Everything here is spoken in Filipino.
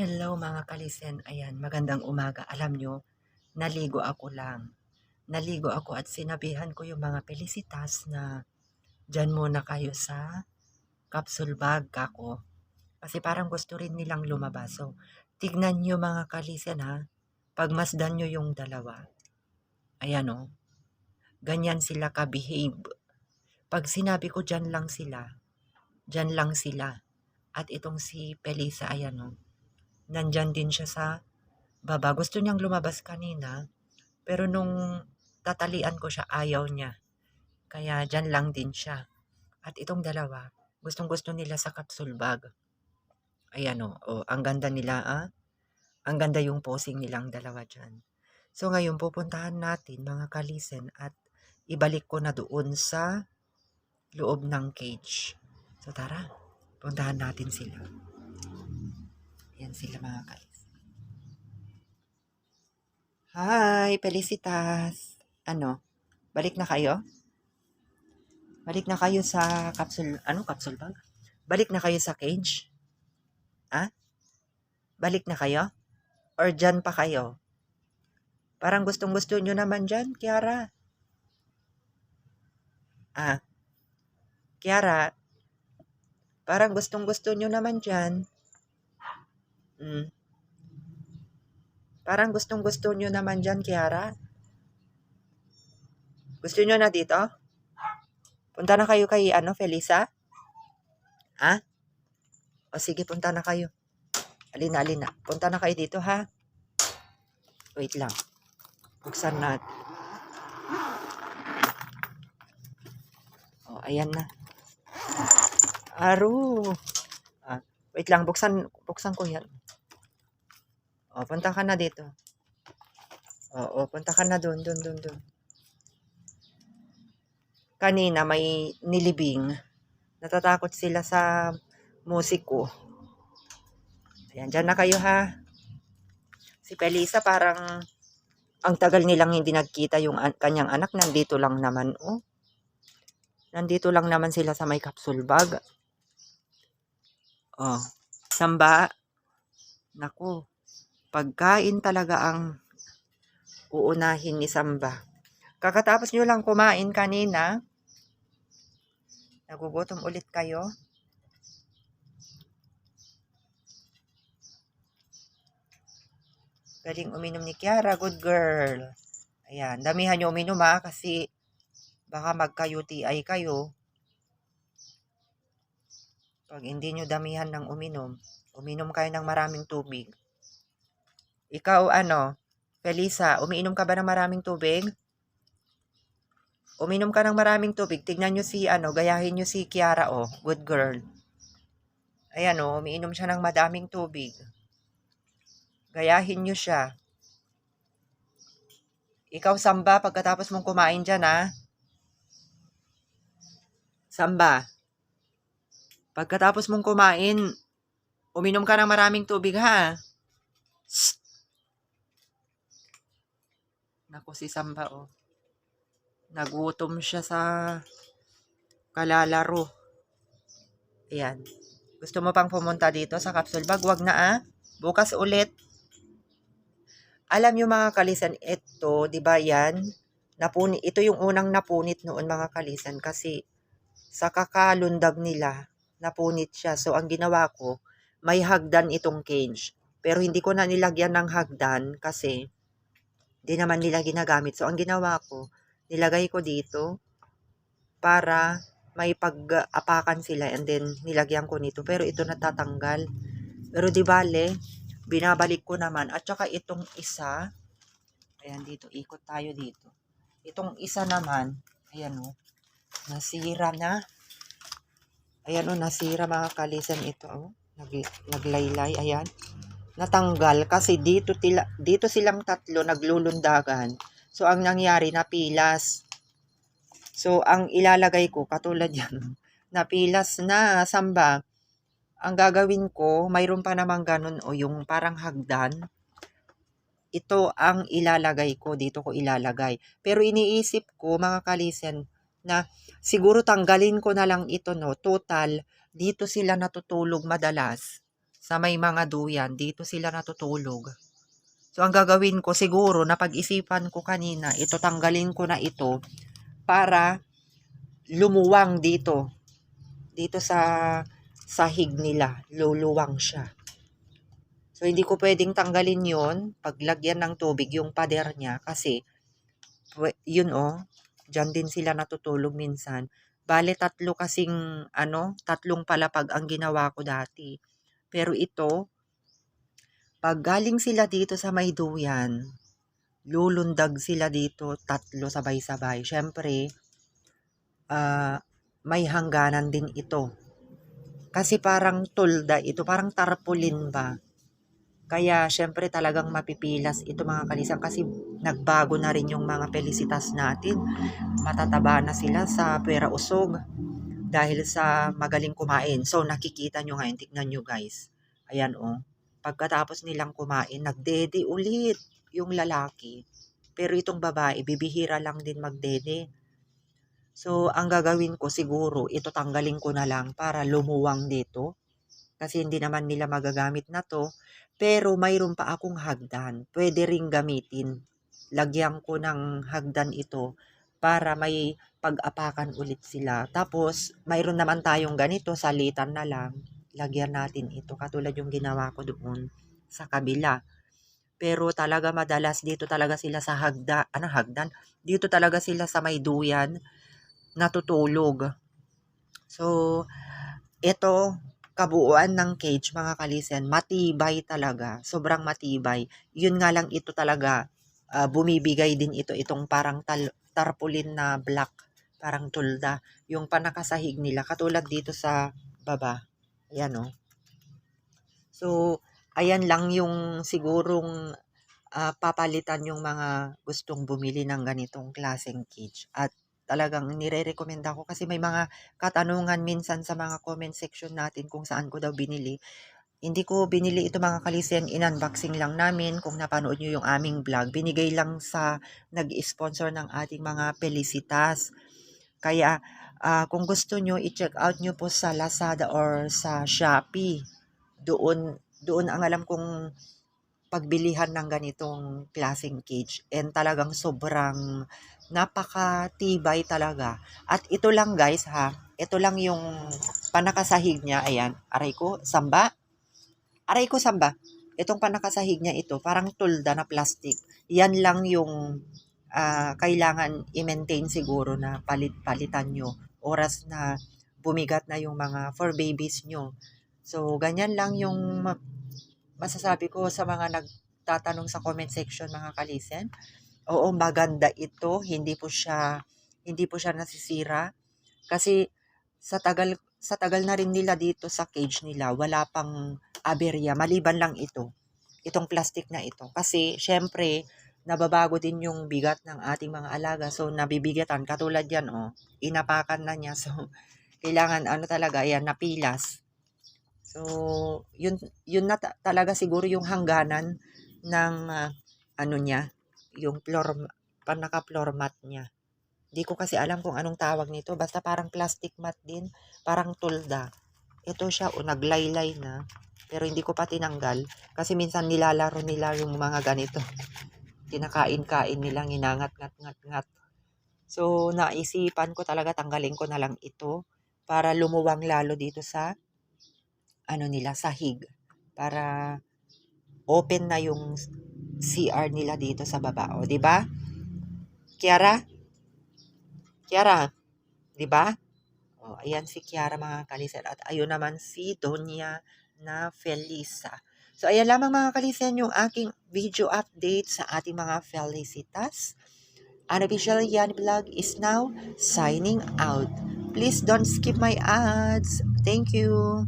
Hello mga kalisen, ayan, magandang umaga. Alam nyo, naligo ako lang. Naligo ako at sinabihan ko yung mga pelisitas na dyan muna kayo sa capsule bag kako. Kasi parang gusto rin nilang lumabas. So, tignan nyo mga kalisen ha, pagmasdan nyo yung dalawa. Ayan o, ganyan sila ka-behave. Pag sinabi ko dyan lang sila, dyan lang sila. At itong si Pelisa, ayan o, nandyan din siya sa baba. Gusto niyang lumabas kanina, pero nung tatalian ko siya, ayaw niya. Kaya dyan lang din siya. At itong dalawa, gustong gusto nila sa capsule bag. Ayan o, oh, ang ganda nila ah. Ang ganda yung posing nilang dalawa dyan. So ngayon, pupuntahan natin mga kalisen at ibalik ko na doon sa loob ng cage. So tara, puntahan natin sila. Yan sila mga kalis. Hi, Felicitas. Ano? Balik na kayo? Balik na kayo sa capsule, ano capsule bag? Balik na kayo sa cage? Ha? Balik na kayo? Or dyan pa kayo? Parang gustong gusto nyo naman dyan, Kiara. Ah, Kiara, parang gustong gusto nyo naman dyan. Mm. Parang gustong gusto nyo naman dyan, Kiara. Gusto nyo na dito? Punta na kayo kay, ano, Felisa? Ha? O sige, punta na kayo. Alina, alina. Punta na kayo dito, ha? Wait lang. Buksan natin. O, ayan na. Aru. Ah, wait lang, buksan, buksan ko yan. O, punta ka na dito. Oo, punta ka na doon, doon, doon, doon. Kanina may nilibing. Natatakot sila sa musiko. Ayan, dyan na kayo ha. Si Pelisa parang ang tagal nilang hindi nagkita yung an- kanyang anak. Nandito lang naman, oh. Nandito lang naman sila sa may capsule bag. Oh, samba. Naku, pagkain talaga ang uunahin ni Samba. Kakatapos nyo lang kumain kanina, nagugutom ulit kayo. Galing uminom ni Kiara, good girl. Ayan, damihan nyo uminom ha, kasi baka magka-UTI kayo. Pag hindi nyo damihan ng uminom, uminom kayo ng maraming tubig. Ikaw ano, Felisa, umiinom ka ba ng maraming tubig? Uminom ka ng maraming tubig. Tignan nyo si, ano, gayahin nyo si Kiara, oh. Good girl. Ayan, oh, umiinom siya ng madaming tubig. Gayahin nyo siya. Ikaw, Samba, pagkatapos mong kumain dyan, ha? Samba, pagkatapos mong kumain, uminom ka ng maraming tubig, ha? Shh. Naku, si Samba, oh. Nagutom siya sa kalalaro. Ayan. Gusto mo pang pumunta dito sa capsule bag? Wag na ah. Bukas ulit. Alam nyo mga kalisan, ito, di ba yan? Napuni, ito yung unang napunit noon mga kalisan kasi sa kakalundag nila, napunit siya. So, ang ginawa ko, may hagdan itong cage. Pero hindi ko na nilagyan ng hagdan kasi di naman nila ginagamit. So, ang ginawa ko, nilagay ko dito para may pag-apakan sila and then nilagyan ko nito. Pero ito natatanggal. Pero di bale, binabalik ko naman. At saka itong isa, ayan dito, ikot tayo dito. Itong isa naman, ayan o, nasira na. Ayan o, nasira mga kalisan ito o. Nag, naglaylay, ayan. Natanggal kasi dito, tila, dito silang tatlo naglulundagan. So, ang nangyari, napilas. So, ang ilalagay ko, katulad yan, napilas na, samba. Ang gagawin ko, mayroon pa namang ganun o yung parang hagdan. Ito ang ilalagay ko, dito ko ilalagay. Pero iniisip ko, mga kalisen, na siguro tanggalin ko na lang ito, no, total, dito sila natutulog madalas sa may mga duyan, dito sila natutulog. So, ang gagawin ko siguro, napag-isipan ko kanina, ito tanggalin ko na ito para lumuwang dito. Dito sa sahig nila, luluwang siya. So, hindi ko pwedeng tanggalin yon paglagyan ng tubig, yung pader niya, kasi, yun oh, dyan din sila natutulog minsan. Bale, tatlo kasing, ano, tatlong palapag ang ginawa ko dati. Pero ito, pag galing sila dito sa may duyan, lulundag sila dito, tatlo sabay-sabay. Siyempre, ah, may hangganan din ito. Kasi parang tulda ito, parang tarpaulin ba? Kaya syempre talagang mapipilas ito mga kalisang kasi nagbago na rin yung mga pelisitas natin. Matataba na sila sa pera usog dahil sa magaling kumain. So nakikita nyo ngayon, tignan nyo guys. Ayan oh. Pagkatapos nilang kumain, nagdede ulit yung lalaki. Pero itong babae, bibihira lang din magdede. So, ang gagawin ko siguro, ito tanggalin ko na lang para lumuwang dito. Kasi hindi naman nila magagamit na to. Pero mayroon pa akong hagdan. Pwede ring gamitin. Lagyan ko ng hagdan ito para may pag-apakan ulit sila. Tapos, mayroon naman tayong ganito, salitan na lang. Lagyan natin ito. Katulad yung ginawa ko doon sa kabila. Pero talaga madalas dito talaga sila sa hagda, ano hagdan? Dito talaga sila sa may duyan natutulog. So, ito, kabuuan ng cage, mga kalisen, matibay talaga. Sobrang matibay. Yun nga lang ito talaga, ah, bumibigay din ito, itong parang tal- tarpaulin na black, parang tulda. Yung panakasahig nila, katulad dito sa baba. Ayan o. So, ayan lang yung sigurong ah, papalitan yung mga gustong bumili ng ganitong klaseng cage. At talagang nire-recommenda ko kasi may mga katanungan minsan sa mga comment section natin kung saan ko daw binili. Hindi ko binili ito mga kalisen, in-unboxing lang namin kung napanood nyo yung aming vlog. Binigay lang sa nag-sponsor ng ating mga Felicitas. Kaya ah, kung gusto nyo, i-check out nyo po sa Lazada or sa Shopee. Doon, doon ang alam kong pagbilihan ng ganitong klaseng cage. And talagang sobrang napakatibay talaga. At ito lang guys ha, ito lang yung panakasahig niya. Ayan, aray ko, samba. Aray ko, samba. Itong panakasahig niya ito, parang tulda na plastic. Yan lang yung ah, kailangan i-maintain siguro na palit-palitan nyo. Oras na bumigat na yung mga for babies nyo. So, ganyan lang yung ma- masasabi ko sa mga nagtatanong sa comment section mga kalisen. Oo, maganda ito. Hindi po siya hindi po siya nasisira kasi sa tagal sa tagal na rin nila dito sa cage nila, wala pang aberya maliban lang ito. Itong plastic na ito. Kasi syempre nababago din yung bigat ng ating mga alaga. So nabibigatan katulad yan oh. Inapakan na niya. So kailangan ano talaga yan napilas. So, yun, yun na ta- talaga siguro yung hangganan ng ah, ano niya, yung floor, panaka-floor mat niya. Di ko kasi alam kung anong tawag nito. Basta parang plastic mat din. Parang tulda. Ito siya, o naglaylay na. Pero hindi ko pa tinanggal. Kasi minsan nilalaro nila yung mga ganito. Kinakain-kain nilang inangat, ngat, ngat, ngat. So, naisipan ko talaga tanggalin ko na lang ito para lumuwang lalo dito sa ano nila, sahig. Para open na yung CR nila dito sa baba. O, di ba? Kiara? Kiara? Di ba? O, ayan si Kiara mga kalisen. At ayun naman si Donya na Felisa. So, ayan lamang mga kalisen yung aking video update sa ating mga Felicitas. Unofficial Yan Vlog is now signing out. Please don't skip my ads. Thank you.